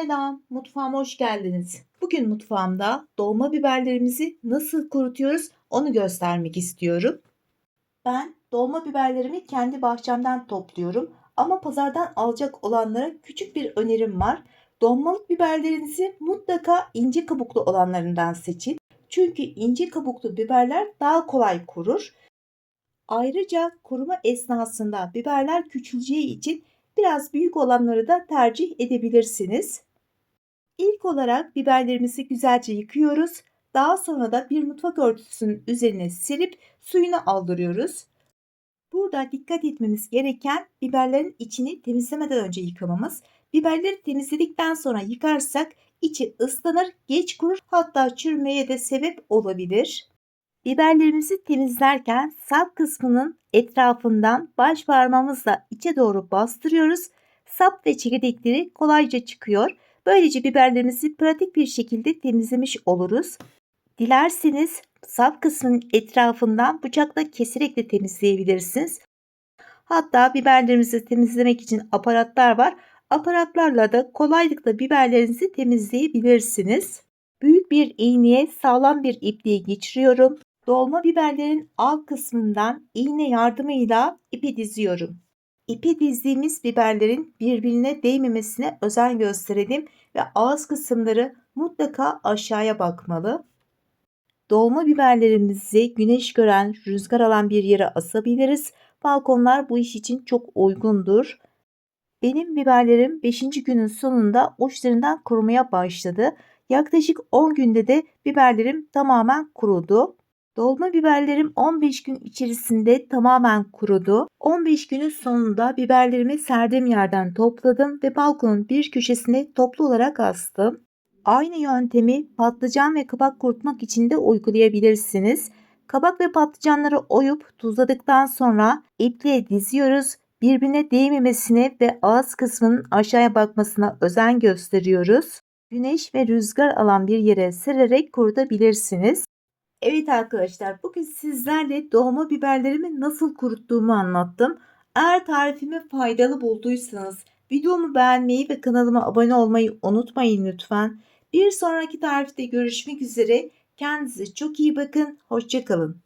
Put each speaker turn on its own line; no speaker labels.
Selam, mutfağıma hoş geldiniz. Bugün mutfağımda dolma biberlerimizi nasıl kurutuyoruz onu göstermek istiyorum. Ben dolma biberlerimi kendi bahçemden topluyorum ama pazardan alacak olanlara küçük bir önerim var. Dolmalık biberlerinizi mutlaka ince kabuklu olanlarından seçin. Çünkü ince kabuklu biberler daha kolay kurur. Ayrıca kuruma esnasında biberler küçüleceği için biraz büyük olanları da tercih edebilirsiniz. İlk olarak biberlerimizi güzelce yıkıyoruz. Daha sonra da bir mutfak örtüsünün üzerine serip suyunu aldırıyoruz. Burada dikkat etmemiz gereken biberlerin içini temizlemeden önce yıkamamız. Biberleri temizledikten sonra yıkarsak içi ıslanır, geç kurur hatta çürümeye de sebep olabilir. Biberlerimizi temizlerken sap kısmının etrafından baş parmağımızla içe doğru bastırıyoruz. Sap ve çekirdekleri kolayca çıkıyor. Böylece biberlerimizi pratik bir şekilde temizlemiş oluruz. Dilerseniz sap kısmının etrafından bıçakla keserek de temizleyebilirsiniz. Hatta biberlerimizi temizlemek için aparatlar var. Aparatlarla da kolaylıkla biberlerinizi temizleyebilirsiniz. Büyük bir iğneye sağlam bir ipliği geçiriyorum. Dolma biberlerin alt kısmından iğne yardımıyla ipi diziyorum. İpi dizdiğimiz biberlerin birbirine değmemesine özen gösterelim ve ağız kısımları mutlaka aşağıya bakmalı. Dolma biberlerimizi güneş gören, rüzgar alan bir yere asabiliriz. Balkonlar bu iş için çok uygundur. Benim biberlerim 5. günün sonunda uçlarından kurumaya başladı. Yaklaşık 10 günde de biberlerim tamamen kurudu. Dolma biberlerim 15 gün içerisinde tamamen kurudu. 15 günün sonunda biberlerimi serdiğim yerden topladım ve balkonun bir köşesine toplu olarak astım. Aynı yöntemi patlıcan ve kabak kurutmak için de uygulayabilirsiniz. Kabak ve patlıcanları oyup tuzladıktan sonra iple diziyoruz. Birbirine değmemesine ve ağız kısmının aşağıya bakmasına özen gösteriyoruz. Güneş ve rüzgar alan bir yere sererek kurutabilirsiniz. Evet arkadaşlar bugün sizlerle dolma biberlerimi nasıl kuruttuğumu anlattım. Eğer tarifimi faydalı bulduysanız videomu beğenmeyi ve kanalıma abone olmayı unutmayın lütfen. Bir sonraki tarifte görüşmek üzere. Kendinize çok iyi bakın. Hoşçakalın.